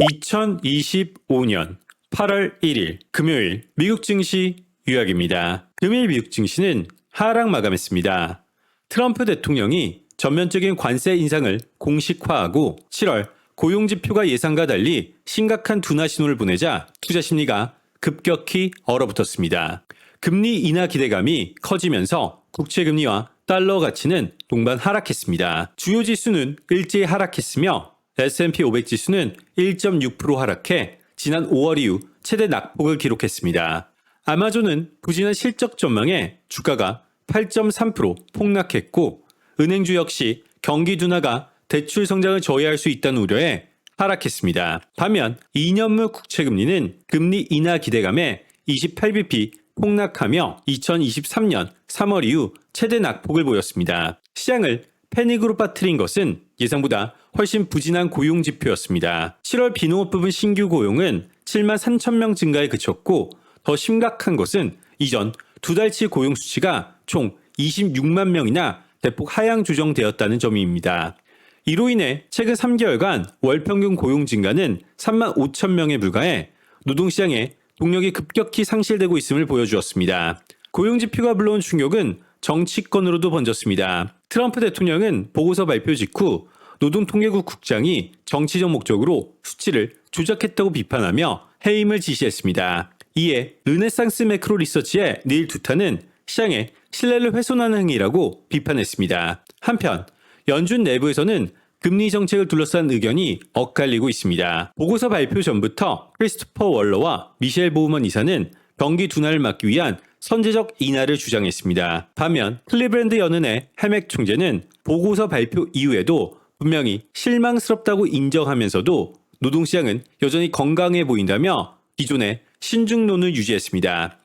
2025년 8월 1일 금요일 미국 증시 요약입니다. 금일 미국 증시는 하락 마감했습니다. 트럼프 대통령이 전면적인 관세 인상을 공식화하고 7월 고용 지표가 예상과 달리 심각한 둔화 신호를 보내자 투자 심리가 급격히 얼어붙었습니다. 금리 인하 기대감이 커지면서 국채 금리와 달러 가치는 동반 하락했습니다. 주요 지수는 일제히 하락했으며 S&P 500 지수는 1.6% 하락해 지난 5월 이후 최대 낙폭을 기록했습니다. 아마존은 부진한 실적 전망에 주가가 8.3% 폭락했고 은행주 역시 경기 둔화가 대출 성장을 저해할 수 있다는 우려에 하락했습니다. 반면 2년물 국채 금리는 금리 인하 기대감에 28bp 폭락하며 2023년 3월 이후 최대 낙폭을 보였습니다. 시장을 패닉으로 빠뜨린 것은 예상보다 훨씬 부진한 고용 지표였습니다. 7월 비농업 부분 신규 고용은 7만 3천 명 증가에 그쳤고 더 심각한 것은 이전 두 달치 고용 수치가 총 26만 명이나 대폭 하향 조정되었다는 점입니다. 이로 인해 최근 3개월간 월 평균 고용 증가는 3만 5천 명에 불과해 노동시장에 동력이 급격히 상실되고 있음을 보여주었습니다. 고용 지표가 불러온 충격은 정치권으로도 번졌습니다. 트럼프 대통령은 보고서 발표 직후 노동통계국 국장이 정치적 목적으로 수치를 조작했다고 비판하며 해임을 지시했습니다. 이에 르네상스 매크로 리서치의 닐 두타는 시장에 신뢰를 훼손하는 행위라고 비판했습니다. 한편 연준 내부에서는 금리 정책을 둘러싼 의견이 엇갈리고 있습니다. 보고서 발표 전부터 크리스토퍼 월러와 미셸 보우먼 이사는 경기 둔화를 막기 위한 선제적 인하를 주장했습니다. 반면 클리브랜드 연은의 해맥 총재는 보고서 발표 이후에도 분명히 실망스럽다고 인정하면서도 노동시장은 여전히 건강해 보인다며 기존의 신중론을 유지했습니다.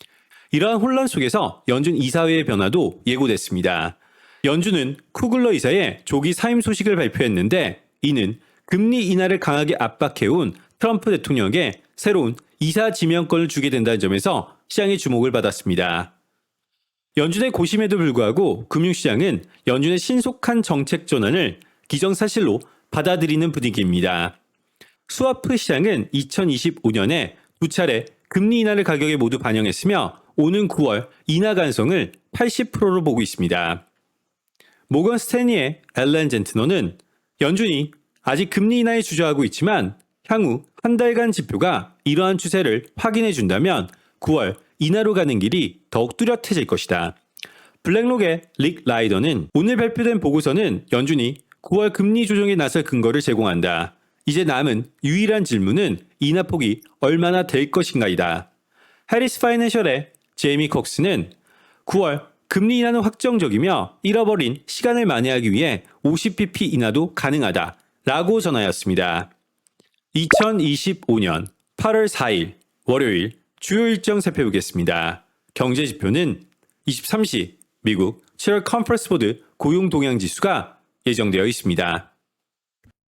이러한 혼란 속에서 연준 이사회의 변화도 예고됐습니다. 연준은 쿠글러 이사의 조기 사임 소식을 발표했는데 이는 금리 인하를 강하게 압박해온 트럼프 대통령에게 새로운 이사 지명권을 주게 된다는 점에서 시장의 주목을 받았습니다. 연준의 고심에도 불구하고 금융시장은 연준의 신속한 정책 전환을 기정사실로 받아들이는 분위기입니다. 스와프 시장은 2025년에 두 차례 금리 인하를 가격에 모두 반영했으며 오는 9월 인하 가능성을 80%로 보고 있습니다. 모건 스탠리의 앨런 젠트너는 연준이 아직 금리 인하에 주저하고 있지만 향후 한 달간 지표가 이러한 추세를 확인해 준다면 9월 인하로 가는 길이 더욱 뚜렷해질 것이다. 블랙록의 릭 라이더는 오늘 발표된 보고서는 연준이 9월 금리 조정에 나설 근거를 제공한다. 이제 남은 유일한 질문은 인하 폭이 얼마나 될 것인가이다. 해리스 파이낸셜의 제이미 콕스는 9월 금리 인하는 확정적이며 잃어버린 시간을 만회하기 위해 50bp 인하도 가능하다. 라고 전하였습니다. 2025년 8월 4일 월요일 주요 일정 살펴보겠습니다. 경제 지표는 23시 미국 7월 컨퍼런스 보드 고용 동향 지수가 예정되어 있습니다.